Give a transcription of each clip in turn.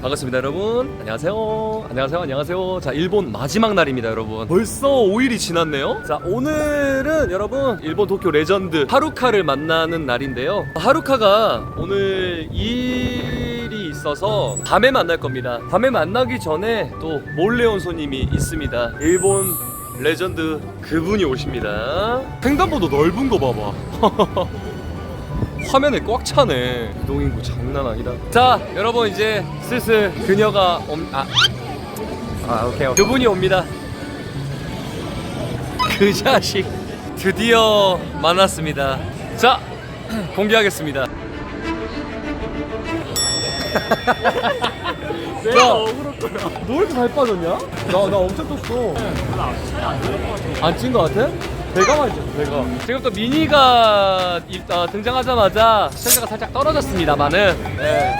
반갑습니다 여러분. 안녕하세요. 안녕하세요. 안녕하세요. 자 일본 마지막 날입니다 여러분. 벌써 5일이 지났네요. 자 오늘은 여러분 일본 도쿄 레전드 하루카를 만나는 날인데요. 하루카가 오늘 일이 있어서 밤에 만날 겁니다. 밤에 만나기 전에 또 몰래 온 손님이 있습니다. 일본 레전드 그분이 오십니다. 횡단보도 넓은 거 봐봐 화면에 꽉 차네. 이동인구 장난 아니다. 자, 여러분 이제 슬슬 그녀가 옴 아. 아, 오케이. 오케이. 그분이 옵니다. 그 자식 드디어 만났습니다. 자, 공개하겠습니다. 내가 거야. 너 이렇게 잘 빠졌냐? 나, 나 엄청 떴어. 안 찐 거 같아? 배가 쪘어, 배가. 지금 또 미니가 일- 어, 등장하자마자 시청자가 살짝 떨어졌습니다만은. 예.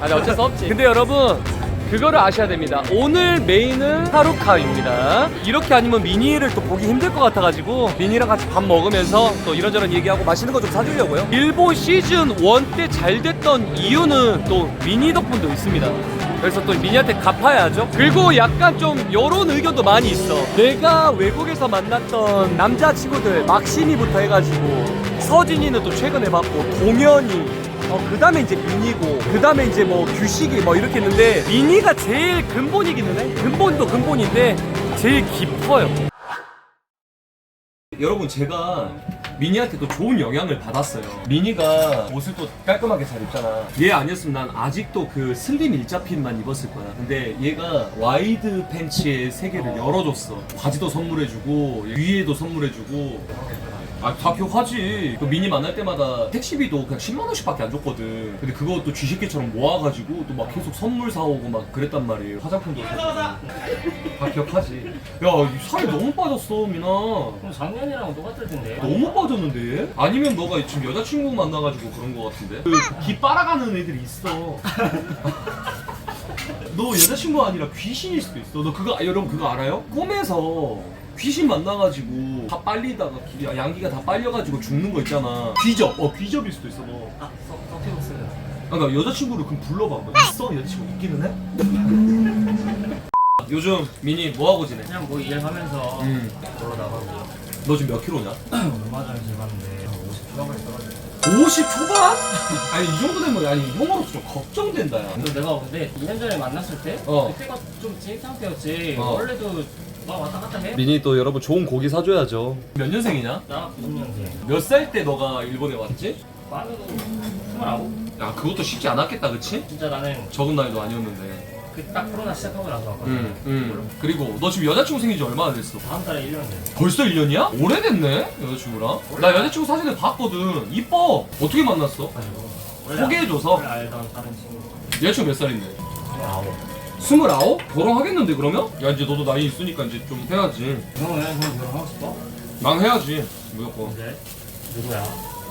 아니, 어쩔 수 없지. 근데 여러분, 그거를 아셔야 됩니다. 오늘 메인은 하루카입니다. 이렇게 아니면 미니를 또 보기 힘들 것 같아가지고 미니랑 같이 밥 먹으면서 또 이런저런 얘기하고 맛있는 거 좀 사주려고요. 일본 시즌 1 때 잘 됐던 이유는 또 미니 덕분도 있습니다. 그래서 또 미니한테 갚아야죠. 그리고 약간 좀 요런 의견도 많이 있어. 내가 외국에서 만났던 남자 친구들 막심이부터 해가지고 서진이는 또 최근에 봤고 동현이 어, 그 다음에 이제 미니고, 그 다음에 이제 뭐 규식이 뭐 이렇게 있는데, 미니가 제일 근본이기는 해. 근본도 근본인데, 제일 깊어요. 여러분, 제가 미니한테 또 좋은 영향을 받았어요. 미니가 옷을 또 깔끔하게 잘 입잖아. 얘 아니었으면 난 아직도 그 슬림 일자핀만 입었을 거야. 근데 얘가 와이드 팬츠의 세계를 열어줬어. 바지도 선물해주고, 위에도 선물해주고, 아, 다 기억하지. 그 미니 만날 때마다 택시비도 그냥 10만원씩밖에 안 줬거든. 근데 그것도 쥐새끼처럼 모아가지고 또 막 계속 선물 사오고 막 그랬단 말이에요. 화장품도 사주고. 다 기억하지. 야, 이 살이 너무 빠졌어, 미나. 그럼 작년이랑 똑같을 텐데. 너무 빠졌는데? 얘? 아니면 너가 지금 여자친구 만나가지고 그런 거 같은데? 그귀 빨아가는 애들이 있어. 너 여자친구 아니라 귀신일 수도 있어. 너 그거, 아, 여러분 그거 알아요? 꿈에서 귀신 만나가지고 다 빨리다가 기- 양기가 다 빨려가지고 죽는 거 있잖아. 귀접. 어, 귀접일 수도 있어, 너. 아, 서, 서티복스. 아, 나 여자친구를 그럼 불러봐. 뭐 있어? 여자친구 있기는 해? 요즘 미니 뭐 하고 지내? 그냥 뭐 일하면서 음. 놀러 나가고. 너 지금 몇 킬로냐? 얼마 전에 재봤는데 50 초반에 떨어졌어. 50 초반? 아니 이 정도 되면 아니 형으로서 좀 걱정된다 야. 근데 내가 근데 2년 전에 만났을 때 어. 그때가 좀 진입 상태였지. 어. 원래도 막 왔다 갔다 해. 민이 또 여러분 좋은 고기 사줘야죠. 몇 년생이냐? 나 90년생. 몇 살 때 너가 일본에 왔지? 빠르고 29? 야 그것도 쉽지 않았겠다 그치? 진짜 나는 적은 나이도 아니었는데. 그 딱 코로나 시작하고 나서 왔거든. 응, 응. 그리고 너 지금 여자친구 생긴 지 얼마나 됐어? 다음 달에 1년 돼. 벌써 1년이야? 오래됐네 여자친구랑. 나 여자친구 사진을 봤거든. 이뻐. 어떻게 만났어? 가지고. 원래 소개해줘서? 원래 알던 다른 친구. 여자친구 몇 살인데? 29. 스물아홉? 결혼하겠는데 그러면? 야 이제 너도 나이 있으니까 이제 좀 해야지. 형은 형 결혼하고 싶어? 난 해야지 무조건. 언제? 누구야?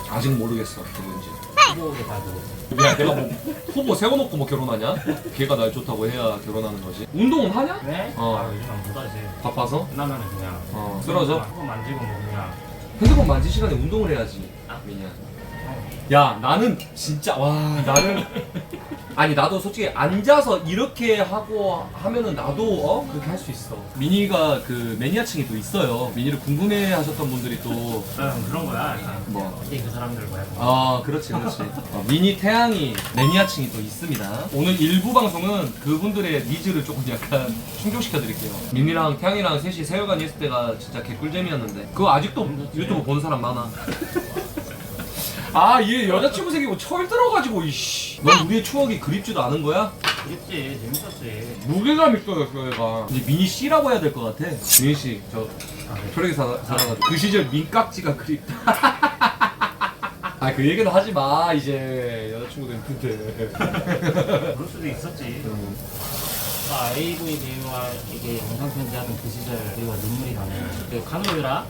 아직 모르겠어 누군지. 후보에 가지고. 야 내가 뭐 후보 세워놓고 뭐 결혼하냐? 걔가 날 좋다고 해야 결혼하는 거지. 운동은 하냐? 네? 어. 아, 요즘 안 못하지. 바빠서? 끝나면은 그냥 어 쓰러져? 한번 만지고 뭐 그냥 핸드폰 만질 시간에 운동을 해야지. 아. 민이야. 야 나는 진짜 와 나는 아니 나도 솔직히 앉아서 이렇게 하고 하면은 나도 어 그렇게 할 수 있어. 미니가 그 매니아층이 또 있어요. 미니를 궁금해 하셨던 분들이 또 응, 그런 거야. 뭐. 이게 그 사람들 뭐야. 아 그렇지 그렇지 어, 미니 태양이 매니아층이 또 있습니다 오늘 일부 방송은 그분들의 니즈를 조금 약간 충족시켜 드릴게요 미니랑 태양이랑 셋이 세월간이 했을 때가 진짜 개꿀잼이었는데 그거 아직도 유튜브 보는 사람 많아 아 얘 여자친구 생기고 철 들어가지고 이씨 넌 우리의 추억이 그립지도 않은 거야? 그랬지. 재밌었지. 무게감 있어요 그 애가 이제 미니 씨라고 해야 될 것 같아 미니 씨저 아, 네. 살아가지고 그 시절 민깍지가 그립다 아 그 얘기는 하지 마 이제 여자친구도 있는데 그럴 수도 있었지. 아, AV 배우와 이게 영상 편지하는 그 시절 배우가 눈물이 나네. 그 카노유라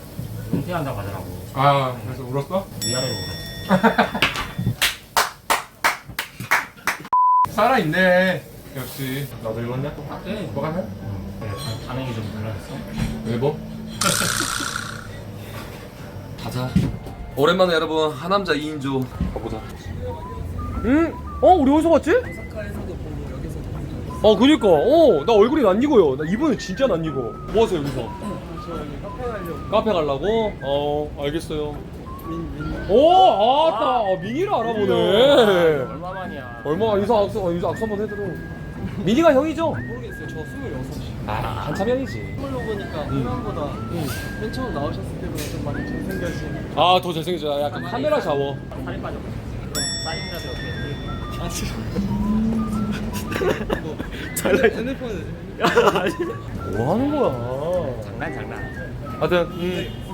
은퇴한다고 하더라고. 아 그래서 울었어? 위아래로 울었지. 살아있네 역시 나도 읽었냐? 똑같아. 뭐가 해? 응. 네, 반- 반응이 좀 달라졌어. 왜 뭐? 가자 오랜만에 여러분 하남자 2인조 가보자 응? 어? 우리 어디서 봤지? 오사카에서도 보고 여기서도 보고 어 그니까 어나 얼굴이 낯익어요 나 이번에 진짜 낯익어 뭐 하세요 여기서 저 여기 카페 가려고 카페 가려고 어 알겠어요. 오 아따 어, 미니를 알아보네 얼마만이야? 얼마 인사 악수 어, 인사 악수 한번 해드려 미니가 형이죠 모르겠어요. 저 26시. 아 한참 형이지 선물로 보니까 희망보다 맨 처음 나오셨을 때보다 좀 많이 잘생겨진. 아 더 잘생겼죠 약간 카메라 샤워 살이 빠졌어. 사인이라도 어떻게? 아 지금. 뭐 잘라 핸드폰을. 뭐 하는 거야 장난 장난. 하여튼 음.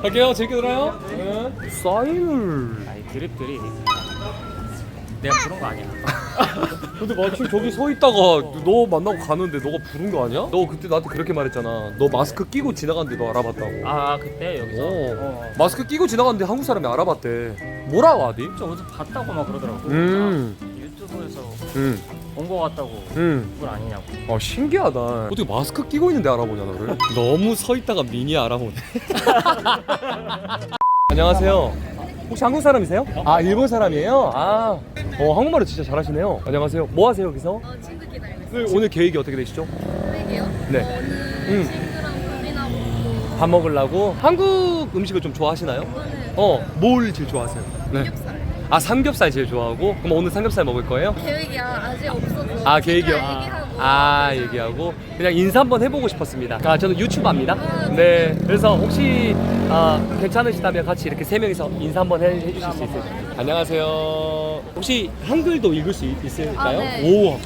갈게요 재밌게 놀아요 네. 사인을 아니 드립 드립. 내가 부른 거 아니야. 근데 마침 저기 서 있다가 너 만나고 가는데 너가 부른 거 아니야? 너 그때 나한테 그렇게 말했잖아 너 마스크 끼고 지나갔는데 너 알아봤다고 아 그때 여기서. 어. 어. 마스크 끼고 지나갔는데 한국 사람이 알아봤대 뭐라고 하디? 진짜 어디서 봤다고 막 그러더라고. 음. 유튜브에서 응 본 거 같다고. 응. 그걸 아니냐고. 아 신기하다 어떻게 마스크 끼고 있는데 알아보냐 너를 너무 서 있다가 미니 알아보네 안녕하세요 혹시 한국 사람이세요? 아 일본 사람이에요? 아 어, 한국말을 진짜 잘하시네요 안녕하세요 뭐 하세요 여기서? 어, 친구 기다리고 있어요. 오늘, 계획이 어떻게 되시죠? 네. 네. 어, 오늘 음. 친구랑 밥이나 먹고 밥 먹으려고 한국 음식을 좀 좋아하시나요? 오늘 어, 뭘 제일 좋아하세요? 삼겹살. 아 삼겹살 제일 좋아하고 그럼 오늘 삼겹살 먹을 거예요? 계획이 아직 없어서 아 계획이요? 얘기하고 아 얘기하고 그냥 인사 한번 해보고 싶었습니다. 아 저는 유튜버입니다. 아, 네 그래서 혹시 아, 괜찮으시다면 같이 이렇게 세 명이서 인사 한번 해, 해주실 수 있어요? 안녕하세요. 혹시 한글도 읽을 수 있, 있을까요? 아, 네. 오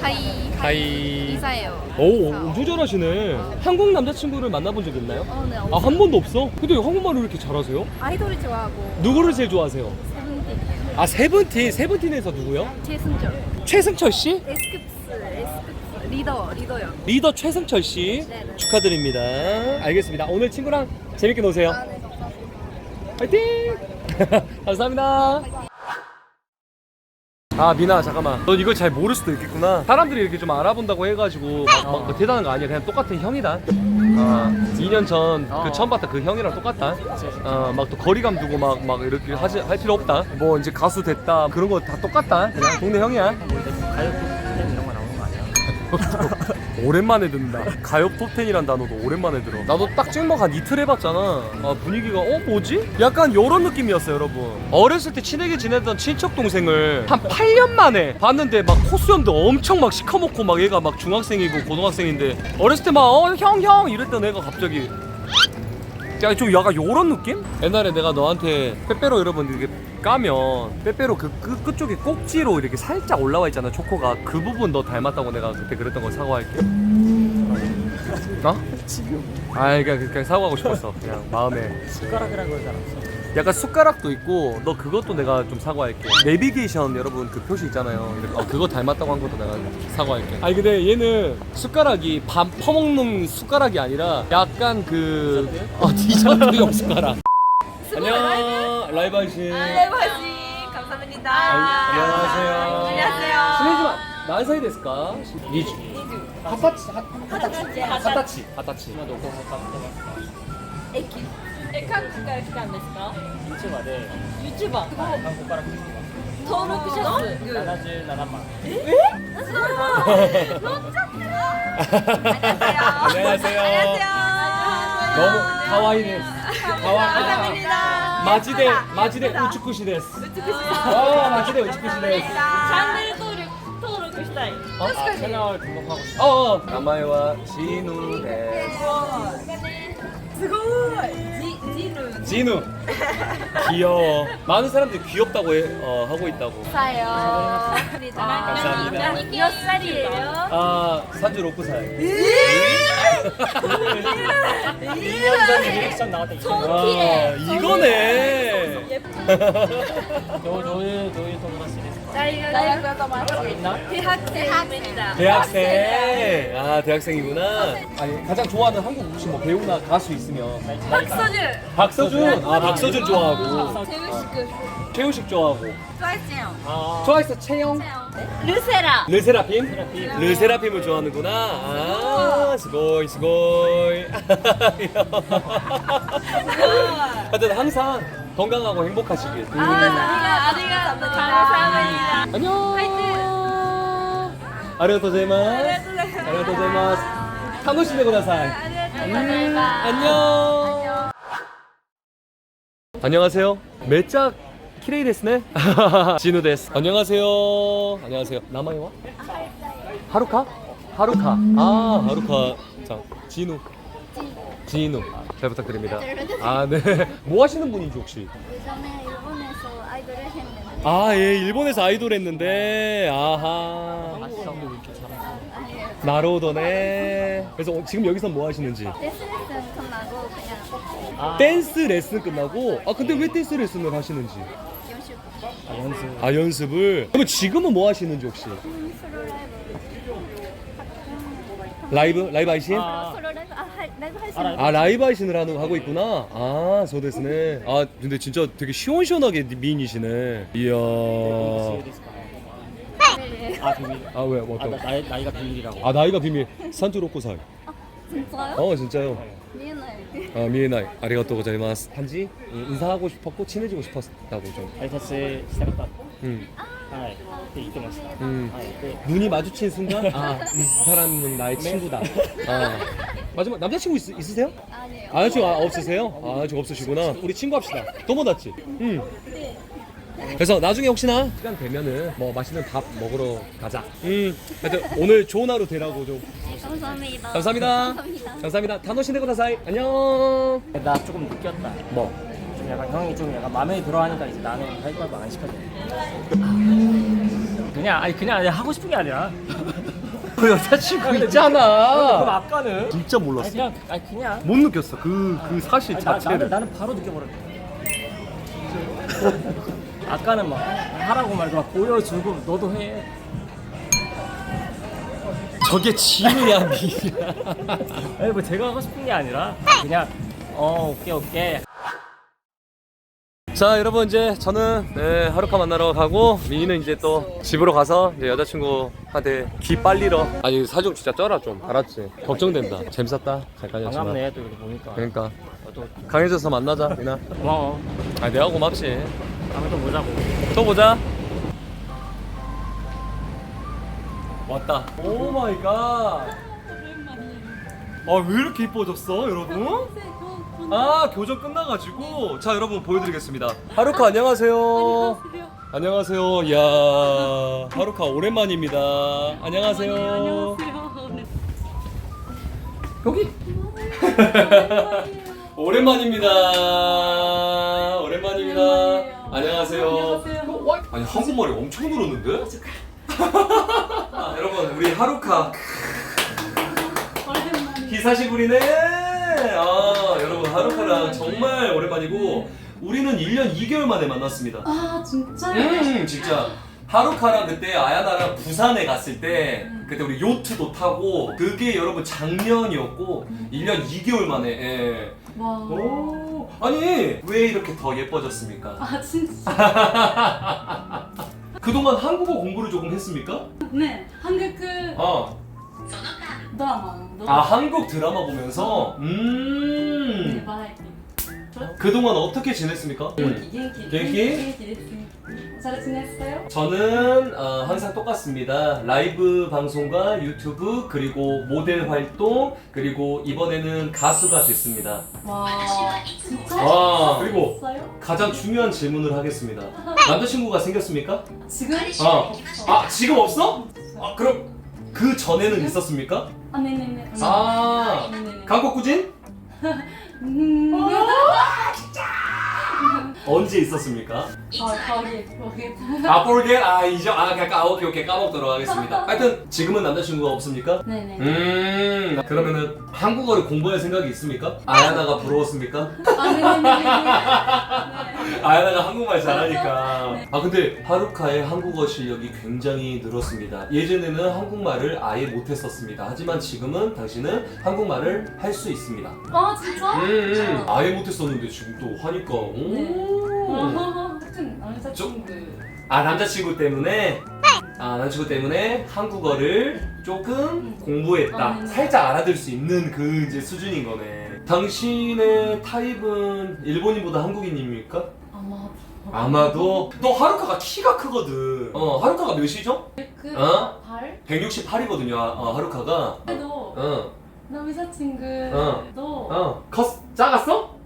하이 하이. 이사예요. 오. 엄청 잘하시네. 한국 남자친구를 만나본 적 있나요? 어, 네. 아 한 번도 없어? 근데 한국말을 왜 이렇게 잘하세요? 아이돌을 좋아하고 누구를 제일 좋아하세요? 아 세븐틴 세븐틴에서 누구요? 최승철. 최승철 씨? 에스쿱스 에스쿱스 리더 리더요. 리더 최승철 씨 네네. 축하드립니다. 알겠습니다. 오늘 친구랑 재밌게 노세요. 아, 네, 감사합니다. 화이팅! 감사합니다. 아 미나 잠깐만. 너 이걸 잘 모를 수도 있겠구나. 사람들이 이렇게 좀 알아본다고 해가지고 막, 막뭐 대단한 거 아니야? 그냥 똑같은 형이다. 아 2년 전그 어. 처음 봤던 그 형이랑 똑같다. 어막 또 거리감 두고 막 막 이렇게 하지 할 필요 없다. 뭐 이제 가수 됐다. 그런 거 다 똑같다. 그냥 동네 형이야. 뭐 이제 가요 오랜만에 듣는다. 가요 톱10이란 단어도 오랜만에 들어. 나도 딱 찍먹 한 이틀 해봤잖아. 아, 분위기가, 어, 뭐지? 약간 요런 느낌이었어요, 여러분. 어렸을 때 친하게 지내던 친척 동생을 한 8년 만에 봤는데 막 코수염도 엄청 막 시커멓고 막 얘가 막 중학생이고 고등학생인데 어렸을 때 막, 어, 형, 형! 이랬던 애가 갑자기 야, 좀 약간 요런 느낌? 옛날에 내가 너한테 빼빼로 여러분 이렇게 까면 빼빼로 그 끝, 끝쪽에 꼭지로 이렇게 살짝 올라와 있잖아 초코가 그 부분 너 닮았다고 내가 그때 그랬던 거 사과할게 어? 지금. 아 그냥, 그냥 사과하고 싶었어 그냥 마음에 숟가락이라고 하지 않았어? 약간 숟가락도 있고 너 그것도 내가 좀 사과할게. 내비게이션 여러분 그 표시 있잖아요. 이렇게 어, 그거 닮았다고 한 것도 내가 사과할게. 아니 근데 얘는 숟가락이 밥 퍼먹는 숟가락이 아니라 약간 그 어, 디저트 숟가락. 안녕 라이브 하신 레버지 감사합니다. 안녕하세요. 안녕하세요. 실례지만 난사이 데스까? 니주. 핫타치 핫타치 핫타치. 핫타치. 駅え韓国から来たんですか？YouTuber で。YouTuber、はい、韓国から来てます。登録者数？77万。え？え？すごい。乗っちゃってる。ありがとうどうも可愛いです。可愛いマジでマジで美しいです。美しいマジで美しいです。チャンネルしたい 아, 채널 등록하고 싶어 어, 어. 名前はジヌですすごいジジヌ 진우 귀여워 많은 사람들이 귀엽다고 해, 어, 하고 있다고 사요 감사합니다. 몇 살이에요? 아 36살 2년 전에 리액션 나왔다 아 예. 이거네 도 도일 도일 동그라시で 대학생입니다. 대학생. 아 대학생이구나. 아니 가장 좋아하는 한국 혹시 뭐 배우나 가수 있으면 박서준. 박서준. 아 박서준 좋아하고 재우씨급. 최우식 좋아하고 좋아했어요. 트와이스 채영 아. 르세라. 르세라핌? 르세라핌을 좋아하는구나. 아, 스고이 스고이. 하여튼 항상 건강하고 행복하시길 아, 아리가 아리가 감사합니다 안녕 아리가토 고자이마스. 아리가토 고자이마스. 타노시메 고다사이. 음, 안녕. 안녕하세요. 매짝 키레이 데스네. 진우 데스. 안녕하세요. 안녕하세요. 나마이와? 하루카? 하루카. 아, 하루카. 자, 진우. 진우. 잘 부탁드립니다. 아, 네. 뭐 하시는 분인지 혹시? 예전에 일본에서 아이돌 했는데 아, 예, 일본에서 아이돌 했는데, 아하. 아니에요. 나로도네. 그래서 어, 지금 여기서 뭐 하시는지? 레슨 레슨 끝나고 그냥 아, 댄스 레슨 끝나고, 아, 근데 왜 댄스 레슨을 하시는지? 연습 아, 연습. 아, 연습을. 그러면 지금은 뭐 하시는지 혹시? 솔로 라이브 라이브? 라이브? 아, 라이브 아 할- 라이브 할수 아, 있는 아 라이브 하이신을 하는 거 하고 있구나. 아, 소데스네. 아, 근데 진짜 되게 시원시원하게 미인이시네. 이야. 비밀이에요. 아 비밀. 아, 왜? 뭐 아, 어떤? 나, 나이, 나이가 비밀이라고. 아, 나이가 비밀. 산주로코사이. 진짜요? 어, 진짜요. 미안해요. 아, 미에나이. 아리가또 고자이마스. 한지 인사하고 싶었고 친해지고 싶었다고 좀. 挨拶したかった。 음. はい。って言ってました。 음. はい。で、 눈이 마주친 순간 아, 이 사람은 나의 친구다. 아. 마지막 남자친구 있, 있으세요? 아니에요. 아, 아직 아, 없으세요? 아, 아직 없으시구나. 우리 친구 합시다. 도모다치. 음. 그래서 나중에 혹시나 시간 되면은 뭐 맛있는 밥 먹으러 가자. 음. 하여튼 오늘 좋은 하루 되라고 좀. 감사합니다. 감사합니다. 감사합니다. 감사합니다. 다노시네고 다사이. 안녕. 나 조금 느꼈다. 뭐? 좀 약간 형이 좀 약간 마음에 들어하니까 이제 나는 하이파이브 안 시켜줘. 그냥 아니 그냥 하고 싶은 게 아니라. 그 여자친구 그럼 있잖아. 아까는 진짜 아니 몰랐어. 그냥 아니 그냥. 못 느꼈어. 그, 그 사실 아니, 나, 나는 자체를. 나는 바로 느껴버렸어. 아까는 막 하라고 말고 막 보여주고 너도 해. 저게 진우야, 미야. 아니 뭐 제가 하고 싶은 게 아니라 그냥 어 오케이 오케이 자 여러분 이제 저는 네, 하루카 만나러 가고 미니는 이제 또 집으로 가서 이제 여자친구한테 귀 빨리러. 아니 사정 진짜 쩔어 좀. 알았지? 걱정된다. 재밌었다. 잠깐이었지만 반갑네 또 이렇게 보니까. 그러니까. 어, 또 강해져서 만나자 미나. 고마워. 아 내가 고맙지. 다음에 또 보자고. 또 보자. 왔다. 오 마이 갓아왜 이렇게 이뻐졌어 여러분? 아 교정 끝나가지고 자 여러분 보여드리겠습니다. 하루카 안녕하세요. 안녕하세요. 이야 하루카 오랜만입니다. 안녕하세요. 여기? 오랜만입니다. 오랜만입니다. 안녕하세요. 아니 한국말이 엄청 늘었는데? 아, 여러분 우리 하루카. 히사시부리네 아 여러분 하루카랑 정말 오랜만이고 우리는 1년 2개월 만에 만났습니다 아 진짜? 음 진짜 하루카랑 그때 아야나랑 부산에 갔을 때 그때 우리 요트도 타고 그게 여러분 작년이었고 1년 2개월 만에 예. 와. 오 아니 왜 이렇게 더 예뻐졌습니까? 아 진짜? 그동안 한국어 공부를 조금 했습니까? 네 한국 아, 드라마. 아 한국 드라마 보면서 음 바라에티. 그동안 어떻게 지냈습니까? genki desu. 잘 지냈어요? 저는 어, 항상 똑같습니다. 라이브 방송과 유튜브 그리고 모델 활동 그리고 이번에는 가수가 됐습니다. 와 진짜? 와 그리고 있어요? 가장 중요한 질문을 하겠습니다. 남자친구가 생겼습니까? 지금? 아, 아 지금 없어? 아 그럼 그 전에는 있었습니까? 아 네네네. 아 네네네. 강국구진 음. 언제 있었습니까? 아 거기 거기. 아 forget 아 이제 아 약간 아 오케이 오케이 까먹도록 하겠습니다. 하여튼 지금은 남자친구가 없습니까? 네네. 음 그러면은 한국어를 공부할 생각이 있습니까? 아야나가 부러웠습니까? 아 네네 네. 아야나가 한국말 잘하니까 아 근데 하루카의 한국어 실력이 굉장히 늘었습니다 예전에는 한국말을 아예 못했었습니다 하지만 지금은 당신은 한국말을 할 수 있습니다 아 진짜? 음, 아예 못했었는데 지금 또 하니까 오. 네. 와, 하여튼 남자친구. 아 남자친구 때문에 아 남자친구 때문에 한국어를 조금 공부했다 아, 네. 살짝 알아들 수 있는 그 이제 수준인 거네 당신의 타입은 일본인보다 한국인입니까? 아마 아마도 너 하루카가 키가 크거든. 어 하루카가 몇이죠? 그 어? 발? 168이거든요. 어 하루카가. 그래도 어. 남자친구도 어. 컸 작았어?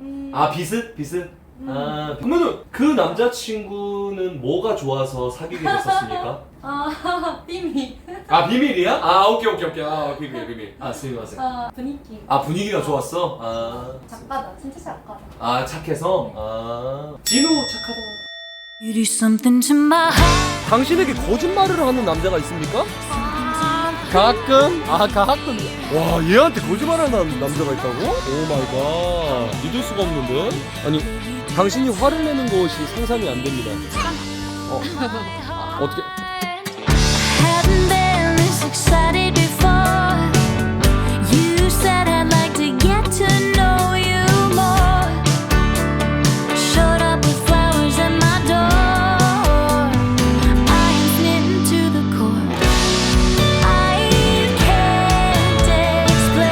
음, 아 비슷 비슷. 아 그러면은 그 남자친구는 뭐가 좋아서 사귀게 됐었습니까? 아 비밀 아 비밀이야? 아 오케이 오케이 오케이 아 비밀 비밀. 아 스미마세. 아 분위기 아 분위기가 좋았어. 아. 작가다 진짜 작가다 아 착해서. 아 진우 착하다. You do something to my heart. 당신에게 거짓말을 하는 남자가 있습니까? 가끔? 아 가끔 와 얘한테 거짓말하는 남자가 있다고? 오 마이 갓 믿을 수가 없는데 아니 당신이 화를 내는 것이 상상이 안 됩니다 어 어떻게